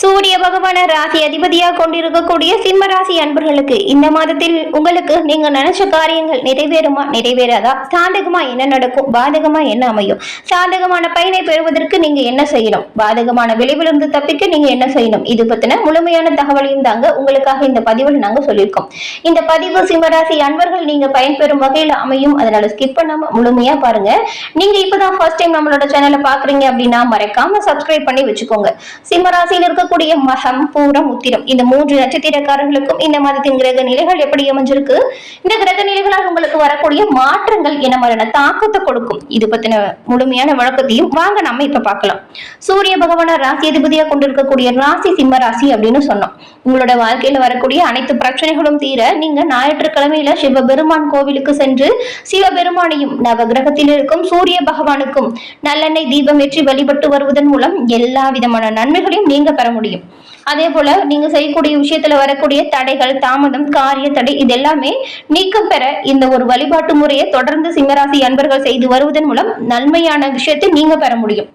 சூரிய பகவான ராசி அதிபதியாக கொண்டிருக்கக்கூடிய சிம்ம ராசி அன்பர்களுக்கு இந்த மாதத்தில் உங்களுக்கு நீங்க நினைச்ச காரியங்கள் நிறைவேறுமா? நிறைவேறாதா? சாதகமா என்ன நடக்கும்? பாதகமா என்ன அமையும்? சாதகமான பயனை பெறுவதற்கு நீங்க என்ன செய்யணும்? பாதகமான விளைவிலிருந்து தப்பிக்க நீங்க என்ன செய்யணும்? இது பத்தின முழுமையான தகவலையும் தாங்க உங்களுக்காக இந்த பதிவில் நாங்க சொல்லியிருக்கோம். இந்த பதிவு சிம்மராசி அன்பர்கள் நீங்க பயன்பெறும் வகையில் அமையும். அதனால ஸ்கிப் பண்ணாம முழுமையா பாருங்க. நீங்க இப்பதான் ஃபர்ஸ்ட் டைம் நம்மளோட சேனலை பாக்குறீங்க அப்படின்னா மறக்காம சப்ஸ்கிரைப் பண்ணி வச்சுக்கோங்க. சிம்மராசியில் இருக்கக்கூடிய மகம் பூரம் உத்திரம். இந்த மூன்று நட்சத்திரக்காரர்களுக்கும் இந்த மாதத்தின் கிரக நிலைகள் எப்படி அமைஞ்சிருக்கு? இந்த கிரக நிலைகளால் உங்களுக்கு வரக்கூடிய மாற்றங்கள் என்ன மாதிரியான தாக்கத்தை கொடுக்கும்? இது பத்தின முழுமையான வழக்கத்தையும் வாங்க நம்ம இப்ப பார்க்கலாம். சூரிய பகவான ராசி அதிபதியா கொண்டிருக்கக்கூடிய ராசி சிம்ம ராசி அப்படின்னு சொன்னோம். உங்களோட வாழ்க்கையில வரக்கூடிய அனைத்து பிரச்சனைகளும் தீர நீங்க ஞாயிற்றுக்கிழமையில சிவபெருமான் கோவிலுக்கு சென்று சிவபெருமானையும் நவகிரகத்தில் இருக்கும் சூரிய பகவானுக்கும் நல்லெண்ணெய் தீபம் ஏற்றி வழிபட்டு வருவதன் மூலம் எல்லா விதமான நன்மைகளையும் நீங்க பெற முடியும் அதே போல நீங்க செய்யக்கூடிய விஷயத்துல வரக்கூடிய தடைகள் தாமதம் காரிய தடை இது எல்லாமே நீக்கம் பெற இந்த ஒரு வழிபாட்டு முறையை தொடர்ந்து சிம்மராசி அன்பர்கள் செய்து வருவதன் மூலம் நன்மையான விஷயத்தை நீங்க பெற முடியும்.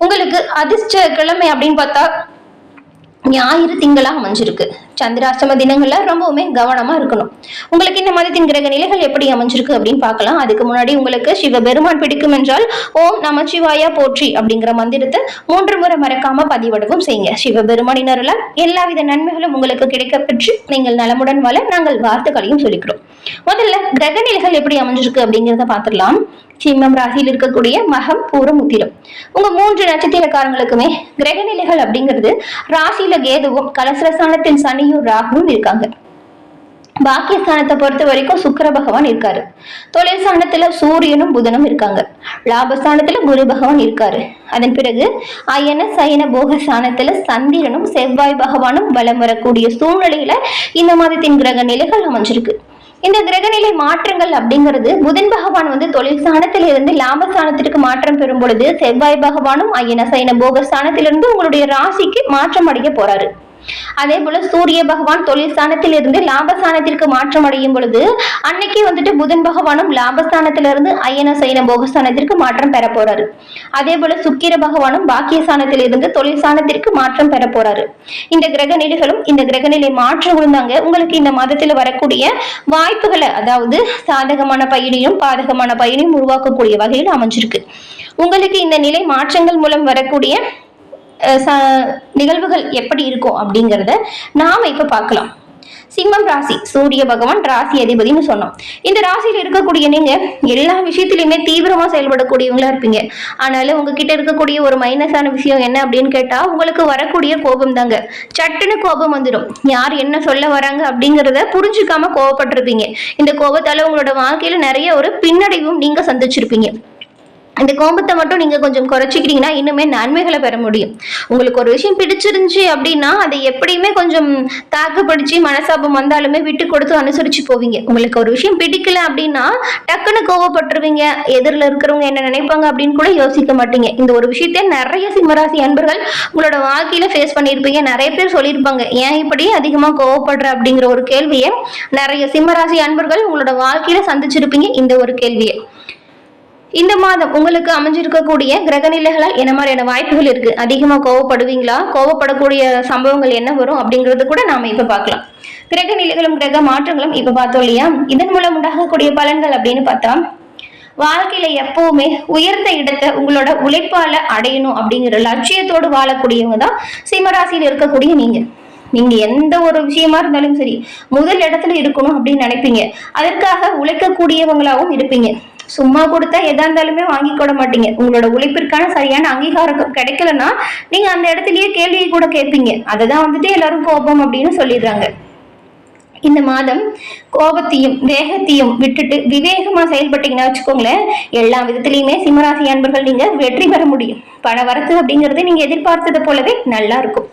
உங்களுக்கு அதிர்ஷ்ட கிழமை அப்படின்னு பார்த்தா ஞாயிறு திங்களா அமைஞ்சிருக்கு. சந்திராஷ்டம தினங்கள்ல ரொம்பவுமே கவனமா இருக்கணும். உங்களுக்கு இந்த மதத்தின் கிரக நிலைகள் எப்படி அமைஞ்சிருக்கு அப்படின்னு பார்க்கலாம். அதுக்கு முன்னாடி உங்களுக்கு சிவபெருமான் பிடிக்கும் என்றால் ஓம் நமச்சிவாயா போற்றி அப்படிங்கிற மந்திரத்தை மூன்று முறை மறக்காம பதிவிடவும் செய்யுங்க. சிவபெருமானினரில் எல்லாவித நன்மைகளும் உங்களுக்கு கிடைக்க பெற்று நீங்கள் நலமுடன் வாழ நாங்கள் வார்த்தைகளையும் சொல்லிக்கிறோம். முதல்ல கிரக நிலைகள் எப்படி அமைஞ்சிருக்கு அப்படிங்கிறத பார்த்துடலாம். சிம்மம் ராசியில் இருக்கக்கூடிய மகம் பூரம் உத்திரம் உங்க மூன்று நட்சத்திரக்காரங்களுக்குமே கிரக நிலைகள் அப்படிங்கிறது ராசியில கேதுவும் கலசரஸ்தானத்தில் சனியும் ராகுவும் இருக்காங்க. பாக்கியஸ்தானத்தை பொறுத்த வரைக்கும் சுக்கிர பகவான் இருக்காரு. தொழில் ஸ்தானத்துல சூரியனும் புதனும் இருக்காங்க. லாபஸ்தானத்துல குரு பகவான் இருக்காரு. அதன் பிறகு அயன சயன போக ஸ்தானத்துல சந்திரனும் செவ்வாய் பகவானும் வலம் வரக்கூடிய சூழ்நிலையில இந்த மாதத்தின் கிரக நிலைகள் அமைஞ்சிருக்கு. இந்த கிரகநிலை மாற்றங்கள் அப்படிங்கிறது புதன் பகவான் வந்து தொழில் ஸ்தானத்தில இருந்து லாபஸ்தானத்திற்கு மாற்றம் பெறும் பொழுது செவ்வாய் பகவானும் ஐயன சைன போக ஸ்தானத்திலிருந்து உங்களுடைய ராசிக்கு மாற்றம் அடைய போறாரு. அதே போல சூரிய பகவான் தொழில் ஸ்தானத்தில் இருந்து லாபஸ்தானத்திற்கு மாற்றம் அடையும் பொழுது அன்னைக்கு வந்துட்டு புதன் பகவானும் லாபஸ்தானத்திலிருந்து அயன சைன போகஸ்தானத்திற்கு மாற்றம் பெற போறாரு. அதே போல சுக்கிர பகவானும் பாக்கியஸ்தானத்தில் இருந்து தொழில் ஸ்தானத்திற்கு மாற்றம் பெற போறாரு. இந்த கிரக நிலைகளும் இந்த கிரக நிலை மாற்றம் தாங்க உங்களுக்கு இந்த மாதத்துல வரக்கூடிய வாய்ப்புகளை அதாவது சாதகமான பயனையும் பாதகமான பயனையும் உருவாக்கக்கூடிய வகையில் அமைஞ்சிருக்கு. உங்களுக்கு இந்த நிலை மாற்றங்கள் மூலம் வரக்கூடிய நிகழ்வுகள் எப்படி இருக்கும் அப்படிங்கிறத நாம் இப்போ பார்க்கலாம். சிம்மம் ராசி சூரிய பகவான் ராசி அதிபதினு சொன்னோம். இந்த ராசியில் இருக்கக்கூடிய நீங்க எல்லா விஷயத்திலையுமே தீவிரமா செயல்படக்கூடியவங்களா இருப்பீங்க. ஆனாலும் உங்ககிட்ட இருக்கக்கூடிய ஒரு மைனஸான விஷயம் என்ன அப்படின்னு கேட்டா உங்களுக்கு வரக்கூடிய கோபம் தாங்க. சட்டுன்னு கோபம் வந்துடும் யார் என்ன சொல்ல வராங்க அப்படிங்கிறத புரிஞ்சுக்காம கோவப்பட்டிருப்பீங்க. இந்த கோபத்தால உங்களோட வாழ்க்கையில நிறைய ஒரு பின்னடைவும் நீங்க சந்திச்சிருப்பீங்க. இந்த கோபத்தை மட்டும் நீங்க கொஞ்சம் குறைச்சிக்கிட்டீங்கன்னா இன்னுமே நன்மைகளை பெற முடியும். உங்களுக்கு ஒரு விஷயம் பிடிச்சிருந்துச்சு அப்படின்னா அதை எப்படியுமே கொஞ்சம் தாக்குப்பிடிச்சு மனசாபம் வந்தாலுமே விட்டு கொடுத்து அனுசரிச்சு போவீங்க. உங்களுக்கு ஒரு விஷயம் பிடிக்கல அப்படின்னா டக்குன்னு கோவப்பட்டுருவீங்க. எதிரில் இருக்கிறவங்க என்ன நினைப்பாங்க அப்படின்னு கூட யோசிக்க மாட்டீங்க. இந்த ஒரு விஷயத்த நிறைய சிம்மராசி அன்பர்கள் உங்களோட வாழ்க்கையில ஃபேஸ் பண்ணியிருப்பீங்க. நிறைய பேர் சொல்லியிருப்பாங்க ஏன் இப்படி அதிகமாக கோவப்படுற? அப்படிங்கிற ஒரு கேள்வியை நிறைய சிம்மராசி அன்பர்கள் உங்களோட வாழ்க்கையில சந்திச்சிருப்பீங்க. இந்த ஒரு கேள்வியை. இந்த மாதம் உங்களுக்கு அமைஞ்சிருக்கக்கூடிய கிரக நிலைகளால் என்ன மாதிரியான வாய்ப்புகள் இருக்கு? அதிகமா கோவப்படுவீங்களா? கோவப்படக்கூடிய சம்பவங்கள் என்ன வரும் அப்படிங்கறது கூட நாம இப்ப பார்க்கலாம். கிரக நிலைகளும் கிரக மாற்றங்களும் இப்ப பார்த்தோம் இல்லையா? இதன் மூலம் உண்டாகக்கூடிய பலன்கள் அப்படின்னு பார்த்தா வாழ்க்கையில எப்பவுமே உயர்ந்த இடத்தை உங்களோட உழைப்பால அடையணும் அப்படிங்கிற லட்சியத்தோடு வாழக்கூடியவங்க தான் சிம்மராசியில் இருக்கக்கூடிய நீங்க. நீங்க எந்த ஒரு விஷயமா இருந்தாலும் சரி முதல் இடத்துல இருக்கணும் அப்படின்னு நினைப்பீங்க. அதற்காக உழைக்கக்கூடியவங்களாகவும் இருப்பீங்க. சும்மா கொடுத்தா எதா இருந்தாலுமே வாங்கி கூட மாட்டீங்க. உங்களோட உழைப்பிற்கான சரியான அங்கீகாரம் கிடைக்கலன்னா நீங்க அந்த இடத்துலயே கேள்வியை கூட கேட்பீங்க. அதை தான் வந்துட்டு எல்லாரும் கோபம் அப்படின்னு சொல்லிடுறாங்க. இந்த மாதம் கோபத்தையும் வேகத்தையும் விட்டுட்டு விவேகமா செயல்பட்டீங்கன்னா வச்சுக்கோங்களேன் எல்லா விதத்திலயுமே சிம்மராசி அன்பர்கள் நீங்க வெற்றி பெற முடியும். பண வரத்து அப்படிங்கிறது நீங்க எதிர்பார்த்தது போலவே நல்லா இருக்கும்.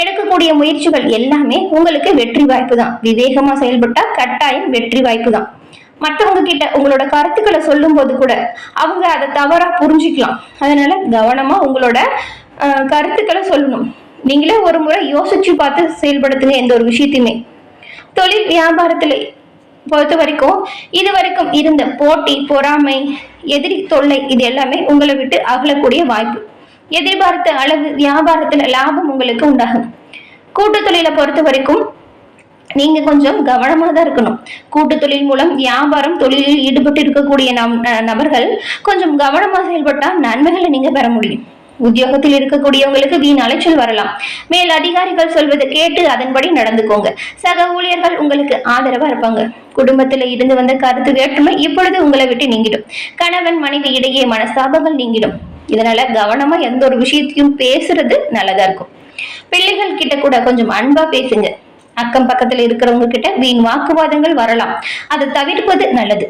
எடுக்கக்கூடிய முயற்சிகள் எல்லாமே உங்களுக்கு வெற்றி வாய்ப்பு தான் விவேகமா செயல்பட்டா கட்டாயம் வெற்றி வாய்ப்பு தான் மற்றவங்க கிட்ட உங்களோட கருத்துக்களை சொல்லும் போது கூட அவங்க அதை தவறா புரிஞ்சுக்கலாம். அதனால கவனமா உங்களோட அஹ், கருத்துக்களை சொல்லணும். நீங்களே ஒரு முறை யோசிச்சு பார்த்து செயல்படுத்துங்க எந்த ஒரு விஷயத்தையுமே. தொழில் வியாபாரத்துல பொறுத்த வரைக்கும் இது வரைக்கும் இருந்த போட்டி பொறாமை எதிரி தொல்லை இது எல்லாமே உங்களை விட்டு அகலக்கூடிய வாய்ப்பு. எதிர்பார்த்த அளவு வியாபாரத்துல லாபம் உங்களுக்கு உண்டாகும். கூட்டு தொழிலை பொறுத்த வரைக்கும் நீங்க கொஞ்சம் கவனமா தான் இருக்கணும். கூட்டு தொழில் மூலம் வியாபாரம் தொழிலில் ஈடுபட்டு இருக்கக்கூடிய நம் நபர்கள் கொஞ்சம் கவனமா செயல்பட்டா நன்மைகளை நீங்க பெற முடியும். உத்தியோகத்தில் இருக்கக்கூடியவங்களுக்கு வீண் அலைச்சல் வரலாம். மேல் அதிகாரிகள் சொல்வதை கேட்டு அதன்படி நடந்துக்கோங்க. சக ஊழியர்கள் உங்களுக்கு ஆதரவா இருப்பாங்க. குடும்பத்துல இருந்து வந்த கருத்து வேற்றுமை இப்பொழுது உங்களை விட்டு நீங்கிடும். கணவன் மனைவி இடையே மனஸ்தாபங்கள் நீங்கிடும். இதனால கவனமா எந்த ஒரு விஷயத்தையும் பேசுறது நல்லதா இருக்கும். பிள்ளைகள் கிட்ட கூட கொஞ்சம் அன்பா பேசுங்க. அக்கம் பக்கத்துல இருக்கிறவங்க கிட்ட வீண் வாக்குவாதங்கள் வரலாம். அதை தவிர்ப்பது நல்லது.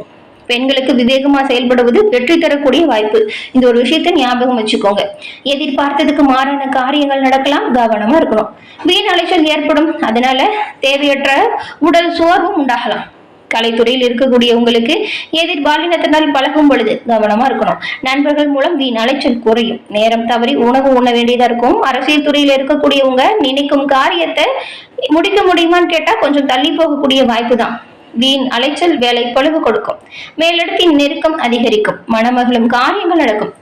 பெண்களுக்கு விவேகமா செயல்படுவது வெற்றி தரக்கூடிய வாய்ப்பு. இந்த ஒரு விஷயத்தை ஞாபகம் வச்சுக்கோங்க. எதிர்பார்த்ததுக்கு மாறான காரியங்கள் நடக்கலாம் கவனமா இருக்கணும். வீண் அலைச்சல் ஏற்படும். அதனால தேவையற்ற உடல் சோர்வும் உண்டாகலாம். கலைத்துறையில் இருக்கக்கூடிய உங்களுக்கு எதிர்பாலினத்தினால் பழகும் பொழுது கவனமா இருக்கணும். நண்பர்கள் மூலம் வீண் அலைச்சல் குறையும். நேரம் தவறி உணவு உண்ண வேண்டியதா இருக்கும். அரசியல் துறையில் இருக்கக்கூடியவங்க நினைக்கும் காரியத்தை முடிக்க முடியுமான்னு கேட்டா கொஞ்சம் தள்ளி போகக்கூடிய வாய்ப்பு தான் வீண் அலைச்சல் வேலை பொழுவு கொடுக்கும். மேலிடத்தின் நெருக்கம் அதிகரிக்கும். மணமகளும் காரியங்கள் நடக்கும்.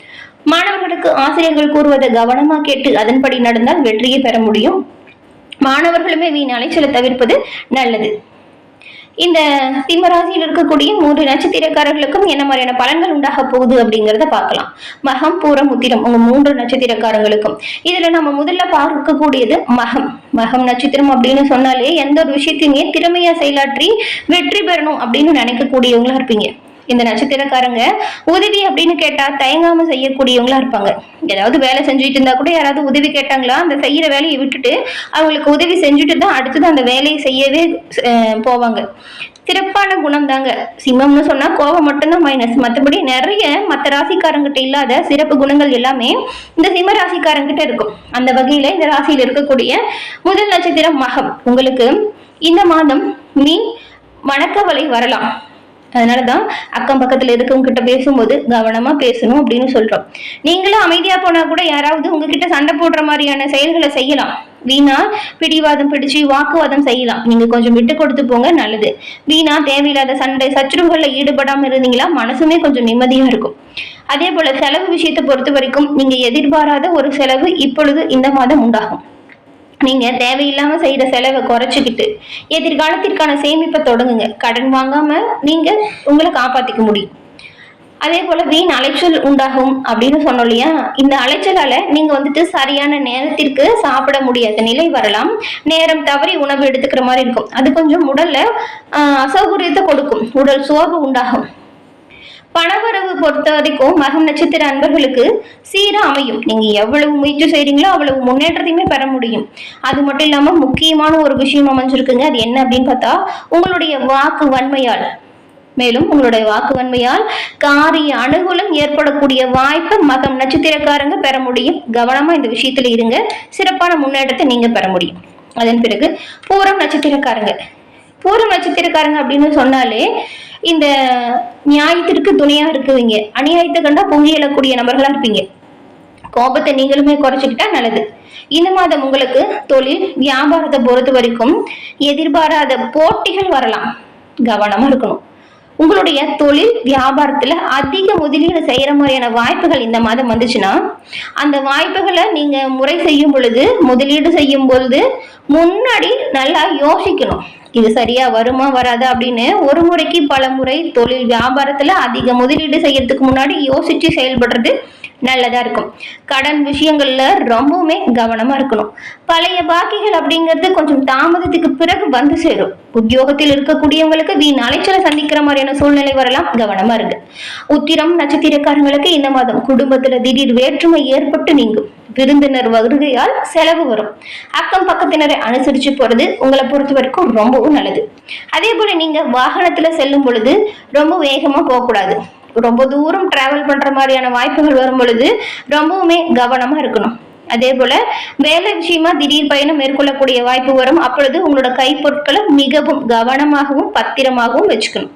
மாணவர்களுக்கு ஆசிரியர்கள் கூறுவதை கவனமா கேட்டு அதன்படி நடந்தால் வெற்றியை பெற முடியும். மாணவர்களுமே வீண் அலைச்சலை தவிர்ப்பது நல்லது. இந்த சிம்மராசியில் இருக்கக்கூடிய மூன்று நட்சத்திரக்காரர்களுக்கும் என்ன மாதிரியான பலன்கள் உண்டாக போகுது அப்படிங்கறத பார்க்கலாம். மகம் பூரம் உத்திரம் உங்க மூன்று நட்சத்திரக்காரங்களுக்கும் இதுல நம்ம முதல்ல பார்க்கக்கூடியது மகம். மகம் நட்சத்திரம் அப்படின்னு சொன்னாலே எந்த ஒரு விஷயத்தையுமே திறமையா செயலாற்றி வெற்றி பெறணும் அப்படின்னு நினைக்கக்கூடியவங்களா இருப்பீங்க. இந்த நட்சத்திரக்காரங்க உதவி அப்படின்னு கேட்டா தயங்காம செய்யக்கூடியவங்களா இருப்பாங்க. ஏதாவது வேலை செஞ்சுட்டு இருந்தா கூட யாராவது உதவி கேட்டாங்களா அந்த செய்யற வேலையை விட்டுட்டு அவங்களுக்கு உதவி செஞ்சுட்டு தான் அடுத்தது அந்த வேலையை செய்யவே போவாங்க. சிறப்பான குணம் தாங்க சிம்மம்னு சொன்னா கோபம் மட்டும்தான் மைனஸ் மற்றபடி நிறைய மற்ற ராசிக்காரங்கிட்ட இல்லாத சிறப்பு குணங்கள் எல்லாமே இந்த சிம்ம ராசிக்காரங்கிட்ட இருக்கும். அந்த வகையில இந்த ராசியில் இருக்கக்கூடிய முதல் நட்சத்திரம் மகம். உங்களுக்கு இந்த மாதம் மீன் மணக்கவலை வரலாம். அதனால தான் அக்கம் பக்கத்தில் இருக்கவங்க கிட்ட பேசும்போது கவனமாக பேசணும் அப்படின்னு சொல்கிறோம் நீங்களும் அமைதியாக போனால் கூட யாராவது உங்ககிட்ட சண்டை போடுற மாதிரியான செயல்களை செய்யலாம். வீணா பிடிவாதம் பிடிச்சு வாக்குவாதம் செய்யலாம். நீங்க கொஞ்சம் விட்டு கொடுத்து போங்க நல்லது. வீணா தேவையில்லாத சண்டை சச்சுரவுகள்ல ஈடுபடாம இருந்தீங்களா மனசுமே கொஞ்சம் நிம்மதியா இருக்கும். அதே போல செலவு விஷயத்தை பொறுத்த வரைக்கும் நீங்க எதிர்பாராத ஒரு செலவு இப்பொழுது இந்த மாதம் உண்டாகும். நீங்க தேவையில்லாம செய்யற செலவை குறைச்சிக்கிட்டு எதிர்காலத்திற்கான சேமிப்பை தொடங்குங்க. கடன் வாங்காம நீங்க உங்களை காப்பாத்திக்க முடியும். அதே போல வீண் அலைச்சல் உண்டாகும் அப்படின்னு சொன்னோம் இல்லையா? இந்த அலைச்சலால நீங்க வந்துட்டு சரியான நேரத்திற்கு சாப்பிட முடியாத நிலை வரலாம். நேரம் தவறி உணவு எடுத்துக்கிற மாதிரி இருக்கும். அது கொஞ்சம் உடல்ல அசௌகரியத்தை கொடுக்கும். உடல் சோர்வு உண்டாகும். பணவரவு பொறுத்த வரைக்கும் மகம் நட்சத்திர அன்பர்களுக்கு சீராக அமையும். நீங்க எவ்வளவு முயற்சி செய்கிறீங்களோ அவ்வளவு முன்னேற்றத்தையுமே பெற முடியும். அது மட்டும் இல்லாம முக்கியமான ஒரு விஷயம் அமைஞ்சிருக்குங்க. அது என்ன அப்படின்னு பார்த்தா உங்களுடைய வாக்கு வன்மையால். மேலும் உங்களுடைய வாக்கு வன்மையால் காரிய அனுகூலம் ஏற்படக்கூடிய வாய்ப்பை மகம் நட்சத்திரக்காரங்க பெற முடியும். கவனமா இந்த விஷயத்துல இருங்க. சிறப்பான முன்னேற்றத்தை நீங்க பெற முடியும். அதன் பிறகு பூரம் நட்சத்திரக்காரங்க. பூரம் நட்சத்திரக்காரங்க அப்படின்னு சொன்னாலே இந்த நியாயத்திற்கு துணையா இருக்குவீங்க. அநியாயத்தை கண்டா பொங்கி எழக்கூடிய நபர்களா இருப்பீங்க. கோபத்தை நீங்களுமே குறைச்சிக்கிட்டா நல்லது. இந்த மாதம் உங்களுக்கு தொழில் வியாபாரத்தை பொறுத்த வரைக்கும் எதிர்பாராத போட்டிகள் வரலாம். கவனமா இருக்கணும். உங்களுடைய தொழில் வியாபாரத்துல அதிக முதலீடு செய்யற மாதிரியான வாய்ப்புகள் இந்த மாதம் வந்துச்சுன்னா அந்த வாய்ப்புகளை நீங்க முறை செய்யும் பொழுது முதலீடு செய்யும் பொழுது முன்னாடி நல்லா யோசிக்கணும். இது சரியா வருமா வராது அப்படின்னு ஒரு முறைக்கு பல முறை தொழில் வியாபாரத்துல அதிக முதலீடு செய்யறதுக்கு முன்னாடி யோசிச்சு செயல்படுறது நல்லதா இருக்கும். கடன் விஷயங்கள்ல ரொம்பவுமே கவனமா இருக்கணும். பழைய பாக்கிகள் அப்படிங்கிறது கொஞ்சம் தாமதத்துக்கு பிறகு வந்து சேரும். உத்தியோகத்தில் இருக்கக்கூடியவங்களுக்கு வீண் அலைச்சலை சந்திக்கிற மாதிரியான சூழ்நிலை வரலாம். கவனமா இருக்கு உத்திரம் நட்சத்திரக்காரங்களுக்கு இந்த மாதம் குடும்பத்துல திடீர் வேற்றுமை ஏற்பட்டு நீங்கும். விருந்தினர் வருகையால் செலவு வரும். அக்கம் பக்கத்தினரை அனுசரிச்சு போறது உங்களை பொறுத்த வரைக்கும் ரொம்பவும் நல்லது. அதே போல நீங்க வாகனத்துல செல்லும் பொழுது ரொம்ப வேகமா போகக்கூடாது. ரொம்ப தூரம் டிராவல் பண்ற மாதிரியான வாய்ப்புகள் வரும் பொழுது ரொம்பவுமே கவனமா இருக்கணும். அதே போல வேலை விஷயமா திடீர் பயணம் மேற்கொள்ளக்கூடிய வாய்ப்பு வரும். அப்பொழுது உங்களோட கைப்பொருட்களை மிகவும் கவனமாகவும் பத்திரமாகவும் வச்சுக்கணும்.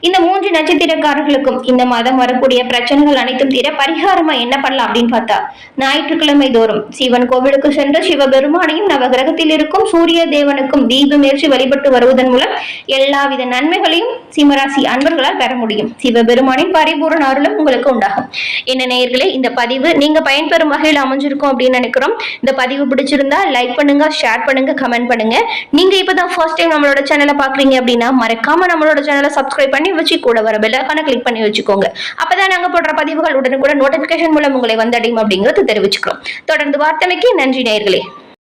இந்த மூன்று நட்சத்திரக்காரர்களுக்கும் இந்த மாதம் வரக்கூடிய பிரச்சனைகள் அனைத்தும் தீர பரிகாரமா என்ன பண்ணலாம் அப்படின்னு பார்த்தா ஞாயிற்றுக்கிழமை தோறும் சிவன் கோவிலுக்கு சென்று சிவபெருமானையும் நவகிரகத்தில் இருக்கும் சூரிய தேவனுக்கும் தீபம் ஏற்றி வழிபட்டு வருவதன் மூலம் எல்லாவித நன்மைகளையும் சிம்மராசி அன்பர்களால் பெற முடியும். சிவபெருமானின் பரிபூரண அருளும் உங்களுக்கு உண்டாகும். என்ன நேயர்களே இந்த பதிவு நீங்க பயன்பெறும் வகையில் அமைஞ்சிருக்கும் அப்படின்னு நினைக்கிறோம். இந்த பதிவு பிடிச்சிருந்தா லைக் பண்ணுங்க ஷேர் பண்ணுங்க கமெண்ட் பண்ணுங்க. நீங்க இப்பதான் ஃபர்ஸ்ட் டைம் நம்மளோட சேனலை பாக்குறீங்க அப்படின்னா மறக்காம நம்மளோட சேனலை சப்ஸ்கிரைப் பண்ணி வச்சு கூட வர பெல்லாக்கான கிளிக் பண்ணி வச்சுக்கோங்க. அப்பதான் நாங்க போடுற பதிவுகள் உடனுக்குடன் நோட்டிபிகேஷன் மூலம் உங்களை வந்தடையும் அப்படிங்கறது தெரிவிச்சுக்கிறோம். தொடர்ந்து வார்த்தைக்கு நன்றி நேயர்களே.